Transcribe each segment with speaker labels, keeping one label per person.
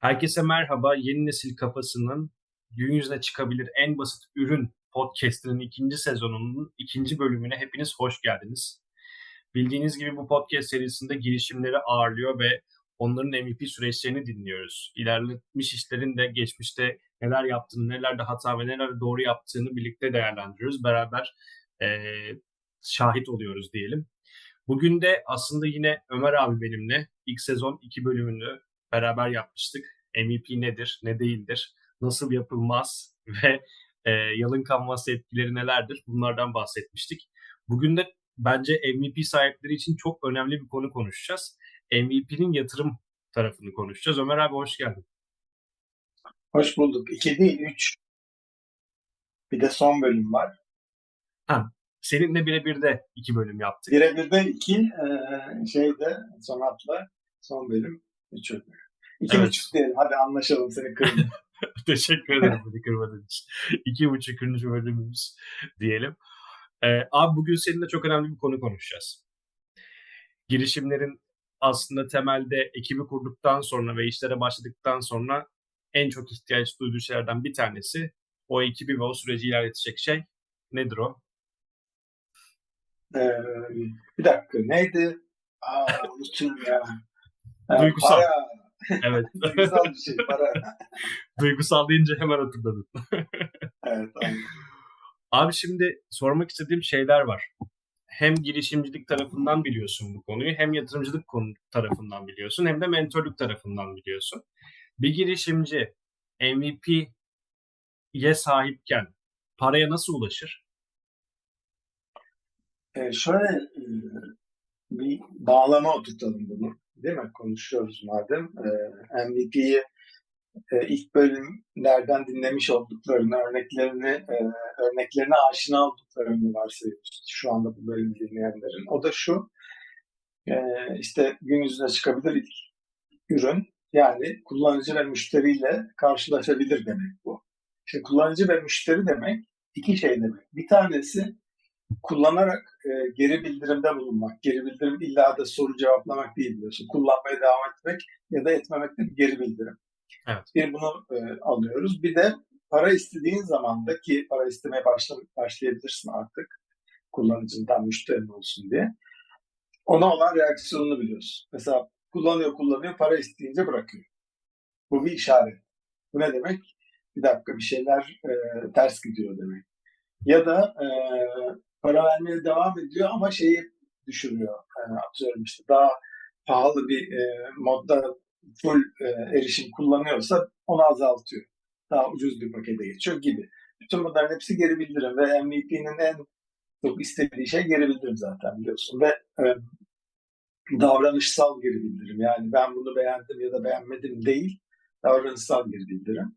Speaker 1: Herkese merhaba. Yeni nesil kafasının gün yüzüne çıkabilir en basit ürün podcast'inin ikinci sezonunun ikinci bölümüne hepiniz hoş geldiniz. Bildiğiniz gibi bu podcast serisinde girişimleri ağırlıyor ve onların MVP süreçlerini dinliyoruz. İlerletmiş işlerin de geçmişte neler yaptığını, nelerde hata ve neler doğru yaptığını birlikte değerlendiriyoruz. Beraber e, şahit oluyoruz diyelim. Bugün de aslında yine Ömer abi benimle ilk sezon iki bölümünü beraber yapmıştık. MVP nedir, ne değildir, nasıl yapılmaz ve e, yalın kanvası etkileri nelerdir bunlardan bahsetmiştik. Bugün de bence MVP sahipleri için çok önemli bir konu konuşacağız. MVP'nin yatırım tarafını konuşacağız. Ömer abi hoş geldin.
Speaker 2: Hoş bulduk. İki değil, üç. Bir de son bölüm var.
Speaker 1: Ha, seninle birebir de iki bölüm yaptık.
Speaker 2: Birebir de iki, e, şeyde sonatla son bölüm, üç bölüm. İki evet. buçuk diyelim. Hadi anlaşalım seni kırdım.
Speaker 1: Teşekkür ederim beni kırmadığın için. İki buçuk bölümümüz diyelim. Ee, abi bugün seninle çok önemli bir konu konuşacağız. Girişimlerin aslında temelde ekibi kurduktan sonra ve işlere başladıktan sonra en çok ihtiyaç duyduğu şeylerden bir tanesi o ekibi ve o süreci ilerletecek şey nedir o?
Speaker 2: Ee, bir dakika neydi? Aa unuttum ya.
Speaker 1: Duygusal. Para,
Speaker 2: Evet. Duygusal bir şey para.
Speaker 1: Duygusal deyince hemen hatırladım.
Speaker 2: evet aynen.
Speaker 1: Abi şimdi sormak istediğim şeyler var. Hem girişimcilik tarafından biliyorsun bu konuyu, hem yatırımcılık konu tarafından biliyorsun, hem de mentorluk tarafından biliyorsun. Bir girişimci MVP'ye sahipken paraya nasıl ulaşır?
Speaker 2: Ee, şöyle e, bir bağlama oturtalım bunu değil mi? Konuşuyoruz madem. Ee, MVP'yi e, ilk bölümlerden dinlemiş olduklarını, örneklerini, e, örneklerine aşina olduklarını varsayıyoruz şu anda bu bölümü dinleyenlerin. O da şu, e, işte gün yüzüne çıkabilir ilk ürün, yani kullanıcı ve müşteriyle karşılaşabilir demek bu. İşte kullanıcı ve müşteri demek iki şey demek. Bir tanesi kullanarak e, geri bildirimde bulunmak. Geri bildirim illa da soru cevaplamak değil biliyorsun. Kullanmaya devam etmek ya da etmemek de bir geri bildirim.
Speaker 1: Evet.
Speaker 2: Bir bunu e, alıyoruz. Bir de para istediğin zaman da ki para istemeye başla, başlayabilirsin artık kullanıcından müşterin olsun diye. Ona olan reaksiyonunu biliyorsun. Mesela kullanıyor kullanıyor para isteyince bırakıyor. Bu bir işaret. Bu ne demek? Bir dakika bir şeyler e, ters gidiyor demek. Ya da e, para vermeye devam ediyor ama şeyi düşürüyor. Yani atıyorum işte daha pahalı bir e, modda full e, erişim kullanıyorsa onu azaltıyor. Daha ucuz bir pakete geçiyor gibi. Bütün bunların hepsi geri bildirim ve MVP'nin en çok istediği şey geri bildirim zaten biliyorsun ve e, davranışsal geri bildirim. Yani ben bunu beğendim ya da beğenmedim değil, davranışsal geri bildirim.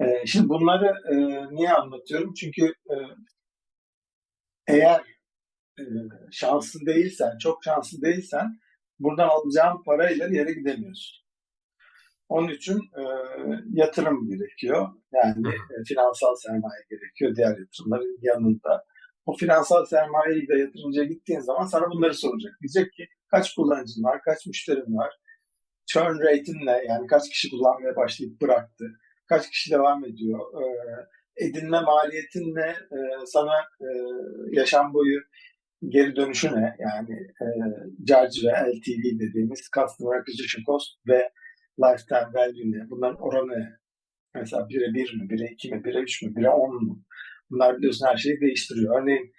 Speaker 2: E, şimdi bunları e, niye anlatıyorum? Çünkü e, eğer e, şanslı değilsen, çok şanslı değilsen buradan alacağın parayla yere gidemiyorsun. Onun için e, yatırım gerekiyor. Yani e, finansal sermaye gerekiyor diğer yatırımların yanında. O finansal sermayeyi de yatırımcıya gittiğin zaman sana bunları soracak. Diyecek ki kaç kullanıcın var, kaç müşterin var, churn rate'in ne, yani kaç kişi kullanmaya başlayıp bıraktı, kaç kişi devam ediyor, e, edinme maliyetinle e, sana e, yaşam boyu geri dönüşü ne? Yani e, charge ve LTV dediğimiz Customer Acquisition Cost ve Lifetime Value ne? Bunların oranı ne? Mesela 1'e 1 mi, 1'e 2 mi, 1'e 3 mü, 1'e 10 mu? Bunlar biliyorsun her şeyi değiştiriyor. Örneğin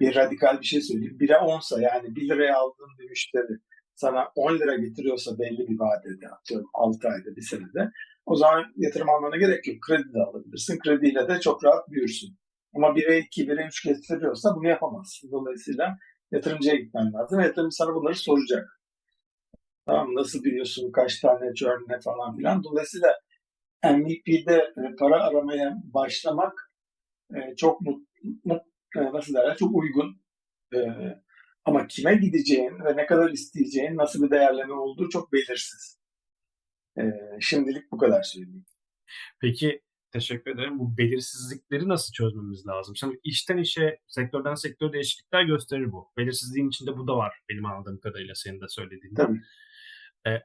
Speaker 2: bir radikal bir şey söyleyeyim. 1'e 10'sa yani 1 liraya aldığın bir müşteri sana 10 lira getiriyorsa belli bir vadede atıyorum 6 ayda bir senede o zaman yatırım almana gerek yok. Kredi de alabilirsin. Krediyle de çok rahat büyürsün. Ama 1'e 2, 1'e 3 getiriyorsa bunu yapamazsın. Dolayısıyla yatırımcıya gitmen lazım. Yatırımcı sana bunları soracak. Tamam nasıl biliyorsun, kaç tane churn falan filan. Dolayısıyla MVP'de e, para aramaya başlamak e, çok mut, mut, e, nasıl derler, çok uygun. Ama kime gideceğin ve ne kadar isteyeceğin, nasıl bir değerleme olduğu çok belirsiz. E, şimdilik bu kadar söyleyeyim.
Speaker 1: Peki teşekkür ederim. Bu belirsizlikleri nasıl çözmemiz lazım? Şimdi işten işe, sektörden sektöre değişiklikler gösterir bu. Belirsizliğin içinde bu da var benim anladığım kadarıyla senin de söylediğin.
Speaker 2: Tabii.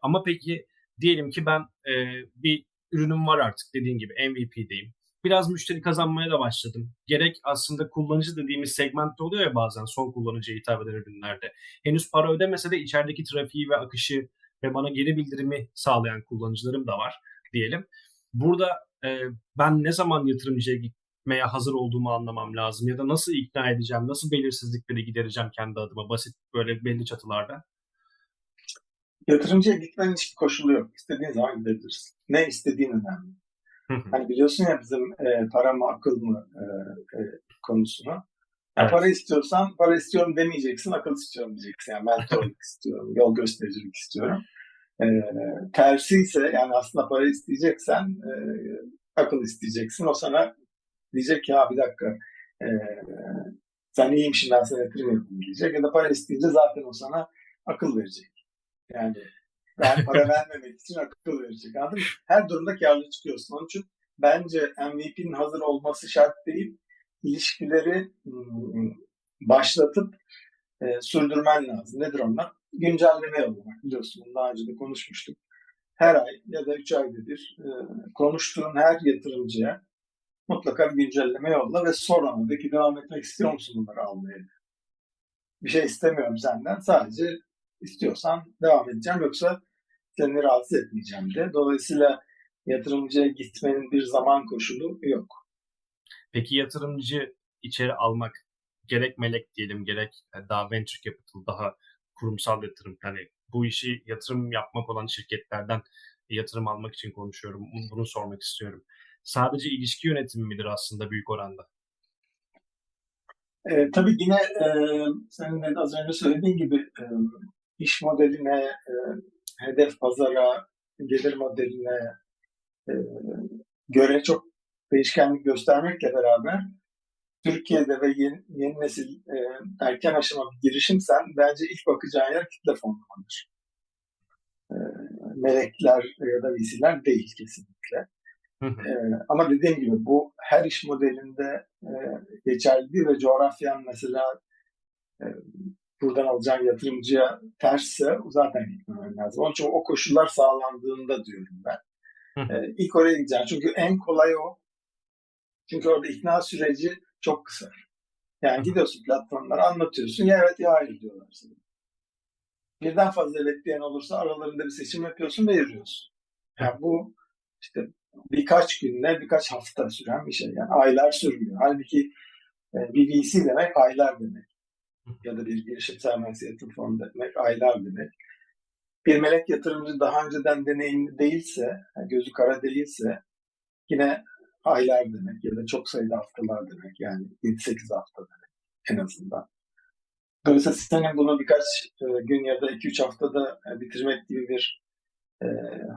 Speaker 1: Ama peki diyelim ki ben e, bir ürünüm var artık dediğin gibi MVP'deyim. Biraz müşteri kazanmaya da başladım. Gerek aslında kullanıcı dediğimiz segmentte oluyor ya bazen son kullanıcıya hitap eden ürünlerde. Henüz para ödemese de içerideki trafiği ve akışı ve bana geri bildirimi sağlayan kullanıcılarım da var diyelim. Burada e, ben ne zaman yatırımcıya gitmeye hazır olduğumu anlamam lazım ya da nasıl ikna edeceğim, nasıl belirsizlikleri gidereceğim kendi adıma basit böyle belli çatılarda.
Speaker 2: Yatırımcıya gitmenin hiçbir koşulu yok. İstediğin zaman gidebilirsin. Ne istediğin önemli. hani biliyorsun ya bizim e, para mı akıl mı e, e, konusunu. Evet. Para istiyorsan para istiyorum demeyeceksin, akıl istiyorum diyeceksin. Yani mentorluk istiyorum, yol göstericilik istiyorum. E, tersi ise yani aslında para isteyeceksen e, akıl isteyeceksin. O sana diyecek ki ya bir dakika e, sen iyiymişsin ben sana yatırım yapayım diyecek. Ya da para isteyince zaten o sana akıl verecek. Yani ben para vermemek için akıl verecek. Anladın mı? Her durumda karlı çıkıyorsun. Onun için bence MVP'nin hazır olması şart değil. İlişkileri hmm, başlatıp e, sürdürmen lazım. Nedir onlar? Güncelleme yollamak. Biliyorsun daha önce de konuşmuştuk. Her ay ya da üç ayda bir e, konuştuğun her yatırımcıya mutlaka bir güncelleme yolla ve sor ona. Devam etmek istiyor musun bunları almaya? Bir şey istemiyorum senden. Sadece istiyorsan devam edeceğim yoksa seni rahatsız etmeyeceğim de. Dolayısıyla yatırımcıya gitmenin bir zaman koşulu yok.
Speaker 1: Peki yatırımcı içeri almak gerek melek diyelim gerek daha venture capital daha kurumsal yatırım hani bu işi yatırım yapmak olan şirketlerden yatırım almak için konuşuyorum. Bunu sormak istiyorum. Sadece ilişki yönetimi midir aslında büyük oranda?
Speaker 2: E, tabii yine e, senin de az önce söylediğin gibi e, iş modeline, e, hedef pazara, gelir modeline e, göre çok değişkenlik göstermekle beraber Türkiye'de ve yeni, yeni nesil e, erken aşama bir girişimsen bence ilk bakacağın yer kitle fonlamadır. E, melekler ya da VC'ler değil kesinlikle. e, ama dediğim gibi bu her iş modelinde e, geçerli değil ve coğrafyan mesela e, buradan alacağın yatırımcıya tersse zaten gitmemen lazım. Onun için o koşullar sağlandığında diyorum ben. Ee, ilk oraya gideceğim. Çünkü en kolay o. Çünkü orada ikna süreci çok kısa. Yani gidiyorsun platformlara anlatıyorsun. Ya evet ya hayır diyorlar sana. Birden fazla evet diyen olursa aralarında bir seçim yapıyorsun ve yürüyorsun. Yani bu işte birkaç günle birkaç hafta süren bir şey. Yani aylar sürmüyor. Halbuki e, bir VC demek aylar demek ya da bir girişim sermayesi yatırım fonu demek, aylar demek. Bir melek yatırımcı daha önceden deneyimli değilse, gözü kara değilse yine aylar demek ya da çok sayıda haftalar demek. Yani 7-8 hafta demek en azından. Dolayısıyla senin bunu birkaç e, gün ya da 2-3 haftada e, bitirmek gibi bir e,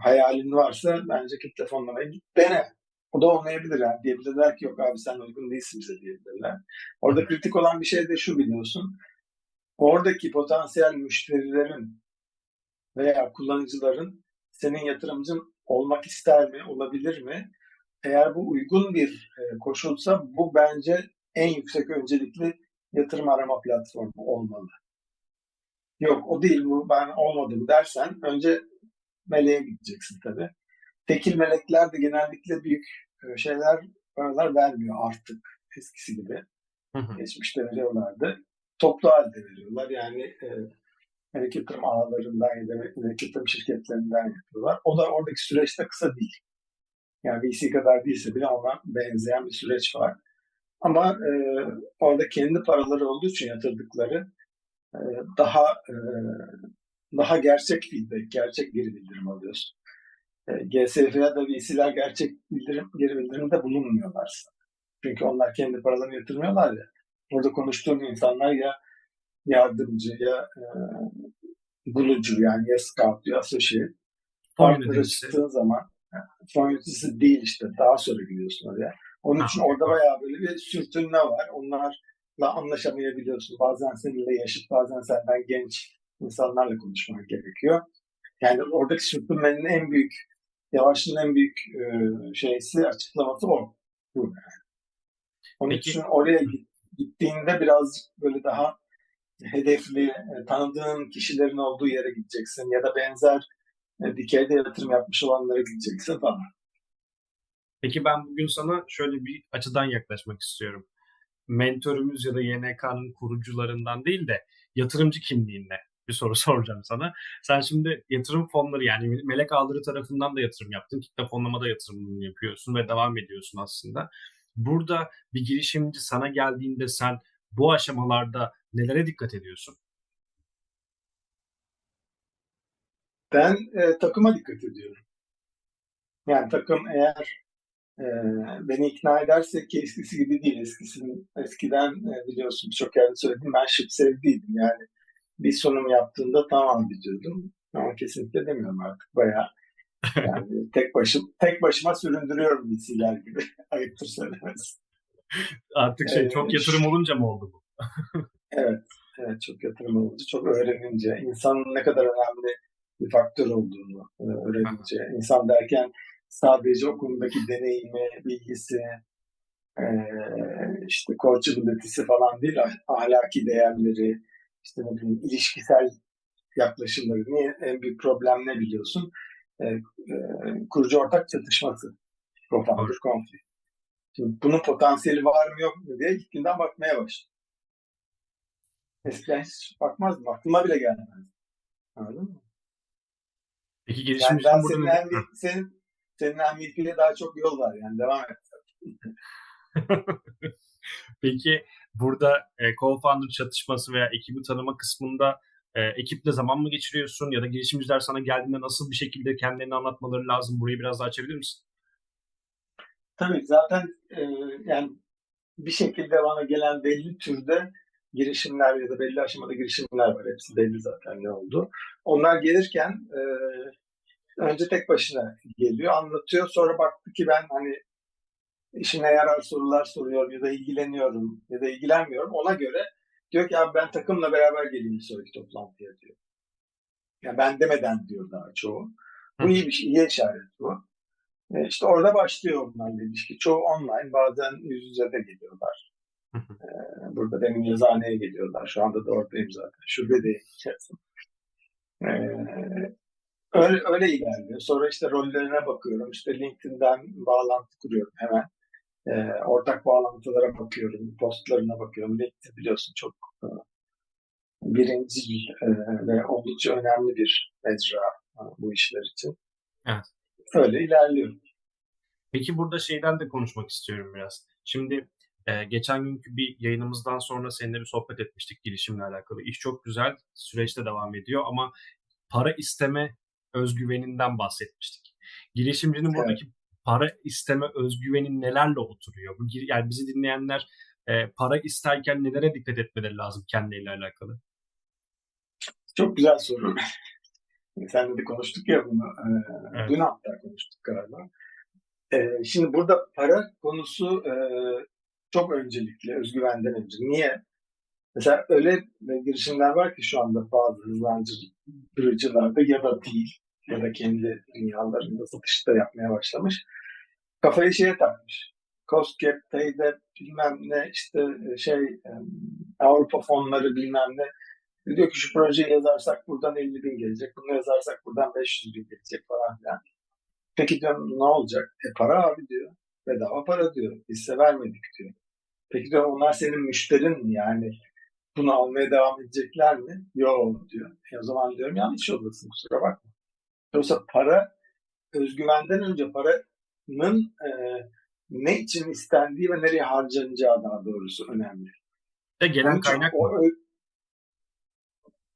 Speaker 2: hayalin varsa bence kitle fonlamaya git dene. O da olmayabilir yani. Diyebilirler ki yok abi sen uygun değilsin bize diyebilirler. Orada kritik olan bir şey de şu biliyorsun. Oradaki potansiyel müşterilerin veya kullanıcıların senin yatırımcın olmak ister mi, olabilir mi? Eğer bu uygun bir e, koşulsa bu bence en yüksek öncelikli yatırım arama platformu olmalı. Yok o değil bu ben olmadım dersen önce meleğe gideceksin tabii. Tekil melekler de genellikle büyük e, şeyler paralar vermiyor artık eskisi gibi. Hı hı. Geçmişte veriyorlardı. Toplu halde veriyorlar. Yani e, melek yatırım ağlarından ya da melek yatırım şirketlerinden yapıyorlar. O da oradaki süreçte kısa değil. Yani VC kadar değilse bile ona benzeyen bir süreç var. Ama e, orada kendi paraları olduğu için yatırdıkları e, daha e, daha gerçek feedback, gerçek geri bildirim alıyorsun. E, GSF ya da VC'ler gerçek bildirim, geri bildirimde bulunmuyorlar. Çünkü onlar kendi paralarını yatırmıyorlar ya. Burada konuştuğum insanlar ya yardımcı ya e, bulucu yani ya scout ya associate. Farklara çıktığın zaman fon yöneticisi değil işte daha sonra gidiyorsun oraya. Onun için orada bayağı böyle bir sürtünme var. Onlarla anlaşamayabiliyorsun. Bazen seninle yaşıt, bazen senden genç insanlarla konuşmak gerekiyor. Yani oradaki sürtünmenin en büyük Yavaş'ın en büyük e, şeysi açıklaması o. Bu yani. Onun Peki. için oraya gittiğinde biraz böyle daha hedefli, e, tanıdığın kişilerin olduğu yere gideceksin ya da benzer dikeyde yatırım yapmış olanlara gidecekse bana.
Speaker 1: Peki ben bugün sana şöyle bir açıdan yaklaşmak istiyorum. Mentörümüz ya da YNK'nın kurucularından değil de yatırımcı kimliğinle bir soru soracağım sana. Sen şimdi yatırım fonları yani melek ağları tarafından da yatırım yaptın. Kitle fonlamada yatırımını yapıyorsun ve devam ediyorsun aslında. Burada bir girişimci sana geldiğinde sen bu aşamalarda nelere dikkat ediyorsun?
Speaker 2: Ben e, takıma dikkat ediyorum. Yani takım eğer e, beni ikna ederse ki eskisi gibi değil. Eskisinin, eskiden e, biliyorsun birçok yerde söyledim ben şıp sevdiydim. Yani bir sunum yaptığında tamam diyordum. Ama kesinlikle demiyorum artık. Bayağı yani tek başım tek başıma süründürüyorum VC'ler gibi. Ayıptır söylemesi.
Speaker 1: Artık şey çok yatırım olunca mı oldu bu?
Speaker 2: evet. Evet çok yatırım olunca, çok öğrenince, insanın ne kadar önemli bir faktör olduğunu e, öğrenince, insan derken sadece o konudaki deneyimi, bilgisi, e, işte coachability'si falan değil, ahlaki değerleri, işte ne bileyim ilişkisel yaklaşımları. Niye? En büyük problem ne biliyorsun? E, kurucu ortak çatışması. Co-founder conflict. Şimdi bunun potansiyeli var mı yok mu diye ilk günden bakmaya başladım. Eskiden hiç bakmazdım. Aklıma bile gelmezdi. Anladın mı?
Speaker 1: Peki gelişim
Speaker 2: yani ben senin, en, senin, senin MVP'ye daha çok yol var yani devam et.
Speaker 1: Peki burada e, co-founder çatışması veya ekibi tanıma kısmında e, ekiple zaman mı geçiriyorsun ya da girişimciler sana geldiğinde nasıl bir şekilde kendilerini anlatmaları lazım? Burayı biraz daha açabilir misin?
Speaker 2: Tabii zaten e, yani bir şekilde bana gelen belli türde girişimler ya da belli aşamada girişimler var. Hepsi belli zaten ne oldu. Onlar gelirken e, önce tek başına geliyor, anlatıyor. Sonra baktı ki ben hani işine yarar sorular soruyorum ya da ilgileniyorum ya da ilgilenmiyorum. Ona göre diyor ki abi ben takımla beraber geleyim bir sonraki toplantıya diyor. Yani ben demeden diyor daha çoğu. Bu iyi bir şey, iyi işaret bu. E işte orada başlıyor onlarla ilişki. Çoğu online, bazen yüz yüze de geliyorlar. E, burada benim yazıhaneye geliyorlar. Şu anda da oradayım zaten. Şubedeyim içerisinde. E, öyle, öyle ilerliyor. Sonra işte rollerine bakıyorum. İşte LinkedIn'den bağlantı kuruyorum hemen. E, ortak bağlantılara bakıyorum, postlarına bakıyorum. LinkedIn biliyorsun çok e, birinci e, ve oldukça önemli bir mecra e, bu işler için.
Speaker 1: Evet.
Speaker 2: Öyle ilerliyorum.
Speaker 1: Peki burada şeyden de konuşmak istiyorum biraz. Şimdi e, geçen günkü bir yayınımızdan sonra seninle bir sohbet etmiştik girişimle alakalı. İş çok güzel, süreçte devam ediyor ama para isteme özgüveninden bahsetmiştik. Girişimcinin buradaki evet para isteme özgüveni nelerle oturuyor? Bu yani bizi dinleyenler e, para isterken nelere dikkat etmeleri lazım kendileriyle alakalı?
Speaker 2: Çok güzel soru. Sen de konuştuk ya bunu. E, evet. Dün hatta konuştuk galiba. E, şimdi burada para konusu e, çok öncelikli, özgüvenden önce. Niye? Mesela öyle girişimler var ki şu anda bazı hızlandırıcılarda ya da değil ya da kendi dünyalarında satışta yapmaya başlamış. Kafayı şeye takmış. Cost cap, payde bilmem ne işte e, şey e, Avrupa fonları bilmem ne. Diyor ki şu projeyi yazarsak buradan 50 bin gelecek. Bunu yazarsak buradan 500 bin gelecek falan filan. Peki diyorum ne olacak? E para abi diyor. Bedava para diyor. Hisse vermedik diyor. Peki diyorum onlar senin müşterin mi yani? Bunu almaya devam edecekler mi? Yok diyor. E o zaman diyorum yanlış yoldasın kusura bakma. Yoksa para özgüvenden önce paranın e, ne için istendiği ve nereye harcanacağı daha doğrusu önemli.
Speaker 1: Ve gelen Onun kaynak o, mı?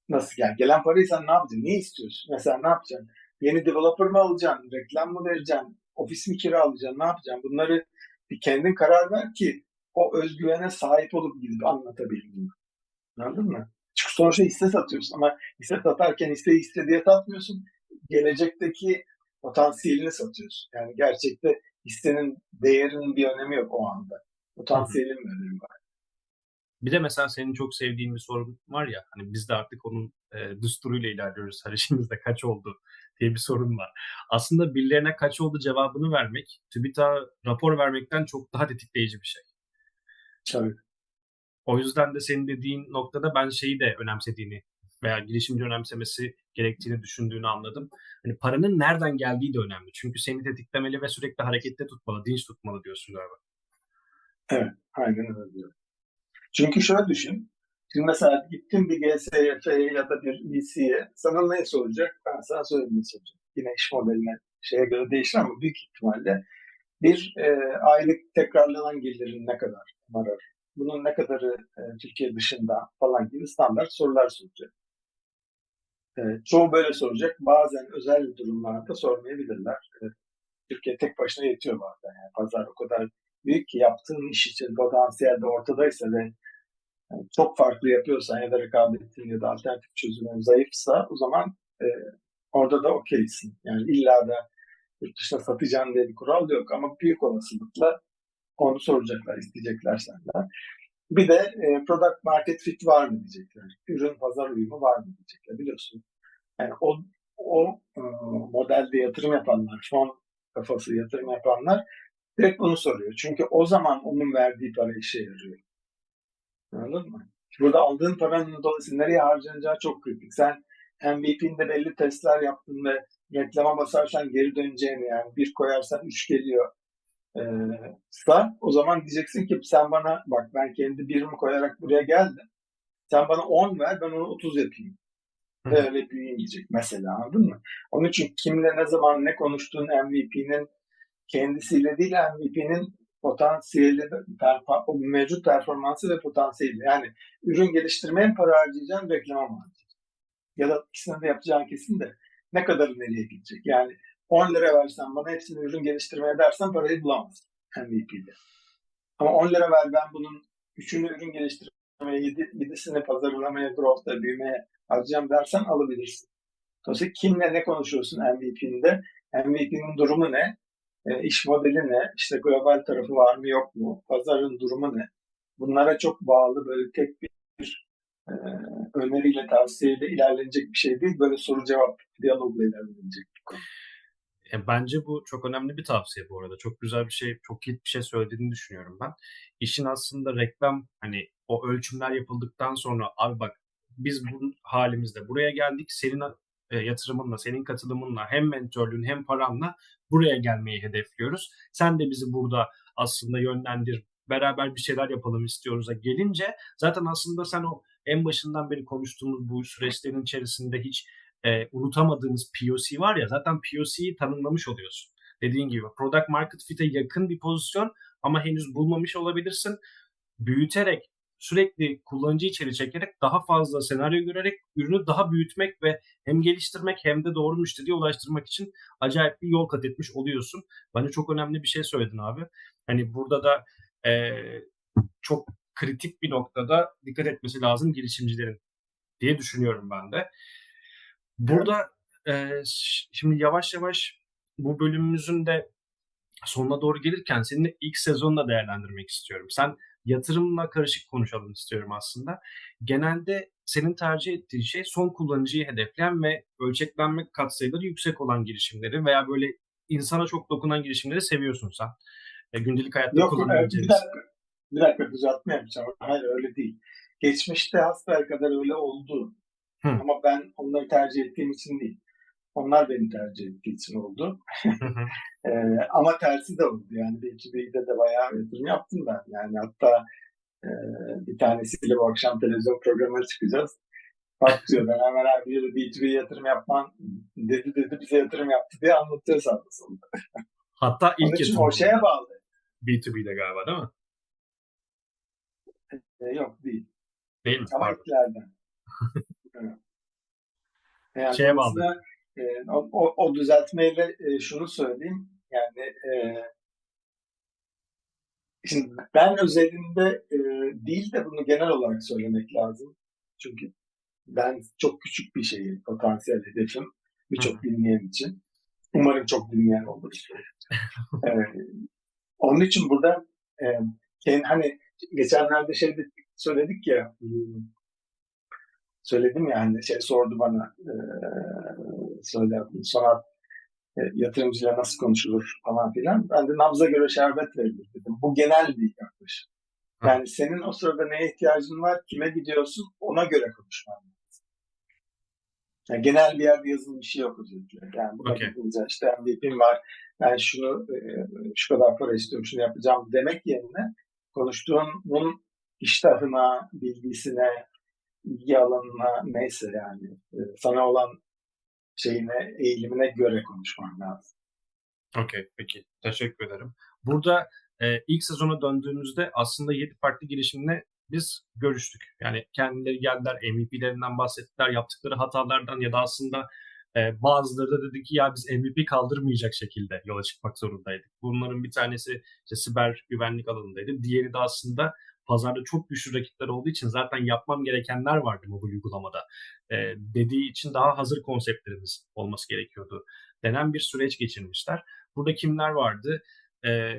Speaker 2: Nasıl yani? Gelen parayı sen ne yapacaksın? Ne istiyorsun? Mesela ne yapacaksın? Yeni developer mı alacaksın? Reklam mı vereceksin? Ofis mi kiralayacaksın? Ne yapacaksın? Bunları bir kendin karar ver ki o özgüvene sahip olup gidip anlatabildiğin. Anladın mı? Çünkü sonuçta hisse satıyorsun ama hisse satarken hisseyi hisse diye satmıyorsun gelecekteki potansiyelini satıyorsun. Yani gerçekte hissenin değerinin bir önemi yok o anda. Potansiyelin bir önemi var.
Speaker 1: Bir de mesela senin çok sevdiğin bir sorun var ya hani biz de artık onun e, düsturuyla ilerliyoruz her işimizde kaç oldu diye bir sorun var. Aslında birilerine kaç oldu cevabını vermek TÜBİTAK'a rapor vermekten çok daha tetikleyici bir şey.
Speaker 2: Tabii.
Speaker 1: O yüzden de senin dediğin noktada ben şeyi de önemsediğini veya girişimci önemsemesi gerektiğini düşündüğünü anladım. Hani paranın nereden geldiği de önemli. Çünkü seni tetiklemeli ve sürekli harekette tutmalı, dinç tutmalı diyorsun galiba.
Speaker 2: Evet, aynen öyle diyorum. Çünkü şöyle düşün. Şimdi mesela gittin bir GSYF'ye ya da bir VC'ye sana ne soracak? Ben sana söyleyeyim ne soracak. Yine iş modeline şeye göre değişir ama büyük ihtimalle bir e, aylık tekrarlanan gelirin ne kadar var? Bunun ne kadarı e, Türkiye dışında falan gibi standart sorular soracak. E, çoğu böyle soracak. Bazen özel durumlarda sormayabilirler. E, Türkiye tek başına yetiyor bazen. Yani pazar o kadar büyük ki yaptığın iş için potansiyel de ortadaysa ve yani çok farklı yapıyorsan ya da rekabetin ya da alternatif çözümün zayıfsa o zaman e, orada da okeysin. Yani illa da yurt dışına satacağın diye bir kural yok ama büyük olasılıkla onu soracaklar, isteyecekler senden. Bir de e, product market fit var mı diyecekler. Ürün pazar uyumu var mı diyecekler biliyorsun. Yani o, o e, modelde yatırım yapanlar, fon kafası yatırım yapanlar direkt bunu soruyor. Çünkü o zaman onun verdiği para işe yarıyor. Anladın mı? Burada aldığın paranın dolayısıyla nereye harcanacağı çok kritik. Sen MVP'inde belli testler yaptın ve reklama basarsan geri döneceğini yani bir koyarsan üç geliyor e, o zaman diyeceksin ki sen bana bak ben kendi birimi koyarak buraya geldim. Sen bana 10 ver ben onu 30 yapayım. Ve öyle büyüyecek mesela anladın mı? Onun için kimle ne zaman ne konuştuğun MVP'nin kendisiyle değil MVP'nin potansiyeli, perfa, mevcut performansı ve potansiyeli. Yani ürün geliştirmeye mi para harcayacaksın, reklama mı harcayacaksın? Ya da ikisini de yapacağın kesin de ne kadar nereye gidecek? Yani 10 lira versen bana hepsini ürün geliştirmeye dersen parayı bulamazsın MVP'de. Ama 10 lira ver ben bunun üçünü ürün geliştirmeye, yedi, yedisini pazarlamaya, growth'ta, büyümeye harcayacağım dersen alabilirsin. Dolayısıyla kimle ne konuşuyorsun MVP'inde? MVP'nin durumu ne? E, iş modeli ne? İşte global tarafı var mı yok mu? Pazarın durumu ne? Bunlara çok bağlı böyle tek bir e, öneriyle, tavsiyeyle ilerlenecek bir şey değil. Böyle soru cevap diyalogla ilerlenecek bir konu.
Speaker 1: E, bence bu çok önemli bir tavsiye bu arada. Çok güzel bir şey, çok kilit bir şey söylediğini düşünüyorum ben. İşin aslında reklam hani o ölçümler yapıldıktan sonra abi bak biz bu halimizde buraya geldik. Senin e, yatırımınla, senin katılımınla hem mentörlüğün hem paranla buraya gelmeyi hedefliyoruz. Sen de bizi burada aslında yönlendir, beraber bir şeyler yapalım istiyoruz'a gelince zaten aslında sen o en başından beri konuştuğumuz bu süreçlerin içerisinde hiç e, unutamadığımız POC var ya zaten POC'yi tanımlamış oluyorsun. Dediğin gibi product market fit'e yakın bir pozisyon ama henüz bulmamış olabilirsin. Büyüterek sürekli kullanıcı içeri çekerek daha fazla senaryo görerek ürünü daha büyütmek ve hem geliştirmek hem de doğru müşteriye ulaştırmak için acayip bir yol kat etmiş oluyorsun. Bence çok önemli bir şey söyledin abi. Hani burada da e, çok kritik bir noktada dikkat etmesi lazım girişimcilerin diye düşünüyorum ben de. Burada e, şimdi yavaş yavaş bu bölümümüzün de sonuna doğru gelirken seninle ilk sezonunu da değerlendirmek istiyorum. Sen yatırımla karışık konuşalım istiyorum aslında. Genelde senin tercih ettiğin şey son kullanıcıyı hedefleyen ve ölçeklenme katsayıları yüksek olan girişimleri veya böyle insana çok dokunan girişimleri seviyorsun sen. E, gündelik hayatta
Speaker 2: Yok, kullanabileceğiniz. Bir dakika, bir dakika düzeltme yapacağım. Hayır öyle değil. Geçmişte hasbel kadar öyle oldu. Hı. Ama ben onları tercih ettiğim için değil. Onlar beni tercih ettiği için oldu. ee, ama tersi de oldu. Yani B2B'de de bayağı yatırım yaptım ben. Yani hatta e, bir tanesiyle bu akşam televizyon programına çıkacağız. Bak diyor ben hemen abi bir B2B yatırım yapman dedi dedi bize yatırım yaptı diye anlatıyor sağda sonunda.
Speaker 1: Hatta ilk
Speaker 2: yatırım. o şeye bağlı.
Speaker 1: B2B'de galiba değil mi?
Speaker 2: E, yok değil.
Speaker 1: Değil mi?
Speaker 2: Ama etkilerden. Yani
Speaker 1: Şeye bağlı.
Speaker 2: E, o, o, düzeltmeyle e, şunu söyleyeyim. Yani e, şimdi ben özelinde e, değil de bunu genel olarak söylemek lazım. Çünkü ben çok küçük bir şeyim, potansiyel hedefim birçok dinleyen için. Umarım çok dinleyen olur. ee, onun için burada e, kendi, hani geçenlerde şey söyledik ya hmm, söyledim ya hani şey sordu bana e, söyle sonra e, yatırımcıyla nasıl konuşulur falan filan. Ben de nabza göre şerbet verilir dedim. Bu genel bir yaklaşım. Yani senin o sırada neye ihtiyacın var, kime gidiyorsun ona göre konuşman lazım. Yani genel bir yerde yazılı bir şey yok özellikle. Yani bu
Speaker 1: Okay.
Speaker 2: okay. işte MVP'm var. Ben şunu şu kadar para istiyorum, şunu yapacağım demek yerine konuştuğun bunun iştahına, bilgisine, ilgi alanına neyse yani e, sana olan şeyine, eğilimine göre konuşman lazım.
Speaker 1: Okey, peki. Teşekkür ederim. Burada e, ilk sezona döndüğümüzde aslında 7 farklı girişimle biz görüştük. Yani kendileri geldiler, MVP'lerinden bahsettiler, yaptıkları hatalardan ya da aslında e, bazıları da dedi ki ya biz MVP kaldırmayacak şekilde yola çıkmak zorundaydık. Bunların bir tanesi işte siber güvenlik alanındaydı. Diğeri de aslında pazarda çok güçlü rakipler olduğu için zaten yapmam gerekenler vardı mobil uygulamada. E, dediği için daha hazır konseptlerimiz olması gerekiyordu denen bir süreç geçirmişler. Burada kimler vardı? E,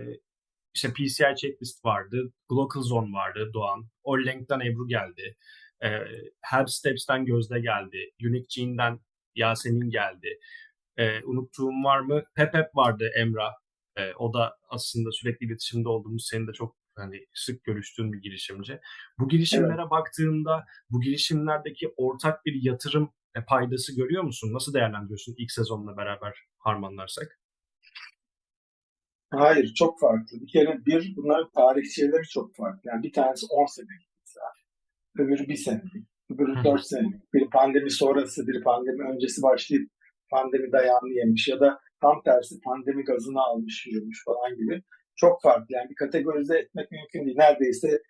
Speaker 1: işte PCI checklist vardı, Glocal Zone vardı Doğan, Orlenk'ten Ebru geldi, e, Help Steps'ten Gözde geldi, Unique Gene'den Yasemin geldi. E, unuttuğum var mı? Pepep vardı Emrah. E, o da aslında sürekli iletişimde olduğumuz, senin de çok hani sık görüştüğün bir girişimci. Bu girişimlere evet. baktığında bu girişimlerdeki ortak bir yatırım e, paydası görüyor musun? Nasıl değerlendiriyorsun ilk sezonla beraber harmanlarsak?
Speaker 2: Hayır, çok farklı. Bir kere bir, bunların tarihçeleri çok farklı. Yani bir tanesi 10 senelik mesela. Öbürü bir senelik. Öbürü 4 senelik. Bir pandemi sonrası, bir pandemi öncesi başlayıp pandemi dayağını yemiş ya da tam tersi pandemi gazını almış, yürümüş falan gibi. Çok farklı. Yani bir kategorize etmek mümkün değil. Neredeyse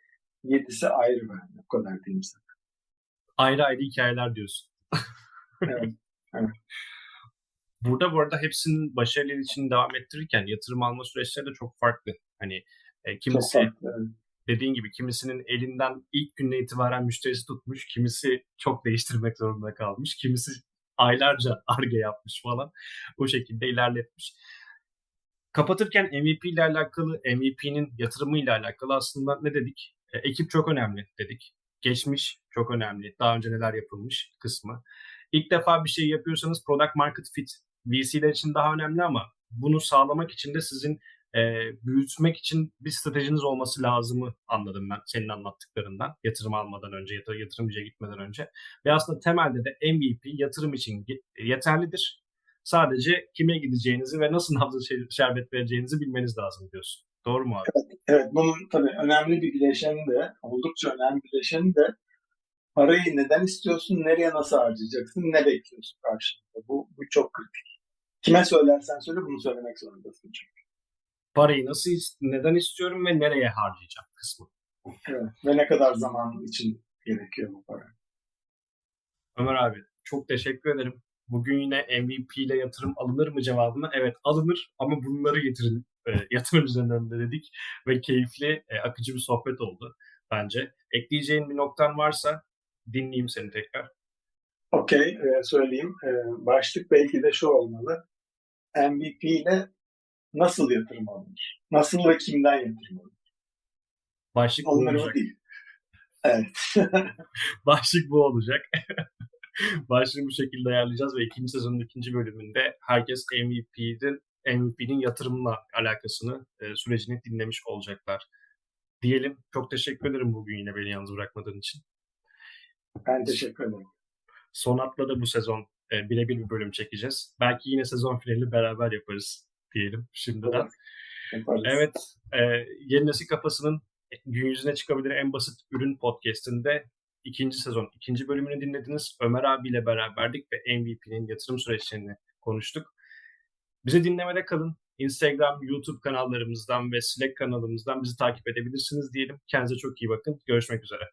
Speaker 2: yedisi ayrı bence. O kadar diyeyim sana.
Speaker 1: Ayrı ayrı hikayeler diyorsun.
Speaker 2: evet. evet.
Speaker 1: Burada bu arada hepsinin başarılı için devam ettirirken yatırım alma süreçleri de çok farklı. Hani e, kimisi
Speaker 2: çok farklı, evet.
Speaker 1: Dediğin gibi kimisinin elinden ilk günden itibaren müşterisi tutmuş, kimisi çok değiştirmek zorunda kalmış, kimisi aylarca arge yapmış falan. Bu şekilde ilerletmiş. Kapatırken MVP ile alakalı, MVP'nin yatırımı ile alakalı aslında ne dedik? E, ekip çok önemli dedik. Geçmiş çok önemli. Daha önce neler yapılmış kısmı. İlk defa bir şey yapıyorsanız product market fit VC'ler için daha önemli ama bunu sağlamak için de sizin e, büyütmek için bir stratejiniz olması lazımı anladım ben senin anlattıklarından. Yatırım almadan önce, yatır, yatırımcıya gitmeden önce. Ve aslında temelde de MVP yatırım için yeterlidir. Sadece kime gideceğinizi ve nasıl nabzı şerbet vereceğinizi bilmeniz lazım diyorsun. Doğru mu abi?
Speaker 2: Evet, evet bunun tabii önemli bir bileşeni de, oldukça önemli bir bileşeni de parayı neden istiyorsun, nereye nasıl harcayacaksın, ne bekliyorsun karşılığında. Bu, bu çok kritik. Kime söylersen söyle bunu söylemek zorundasın çünkü.
Speaker 1: Parayı nasıl, neden istiyorum ve nereye harcayacağım kısmı.
Speaker 2: Evet. Ve ne kadar zaman için gerekiyor bu para.
Speaker 1: Ömer abi çok teşekkür ederim. Bugün yine MVP ile yatırım alınır mı cevabına evet alınır ama bunları getirin e, yatırım üzerinden de dedik ve keyifli e, akıcı bir sohbet oldu bence. Ekleyeceğin bir noktan varsa dinleyeyim seni tekrar.
Speaker 2: Okey, e, söyleyeyim. E, başlık belki de şu olmalı. MVP ile nasıl yatırım alınır? Nasıl ve kimden yatırım alınır?
Speaker 1: Başlık bu olacak. Değil.
Speaker 2: Evet.
Speaker 1: Başlık bu olacak. Başlığı bu şekilde ayarlayacağız ve ikinci sezonun ikinci bölümünde herkes MVP'nin MVP'nin yatırımla alakasını, e, sürecini dinlemiş olacaklar. Diyelim. Çok teşekkür ederim bugün yine beni yalnız bırakmadığın için.
Speaker 2: Ben teşekkür ederim.
Speaker 1: Sonat'la da bu sezon e, birebir bir bölüm çekeceğiz. Belki yine sezon finali beraber yaparız diyelim şimdiden.
Speaker 2: Yaparız.
Speaker 1: Evet, e, Yeni Nesil Kafası'nın gün yüzüne çıkabilir en basit ürün podcastinde ikinci sezon, ikinci bölümünü dinlediniz. Ömer abiyle beraberdik ve MVP'nin yatırım süreçlerini konuştuk. Bizi dinlemede kalın. Instagram, YouTube kanallarımızdan ve Slack kanalımızdan bizi takip edebilirsiniz diyelim. Kendinize çok iyi bakın. Görüşmek üzere.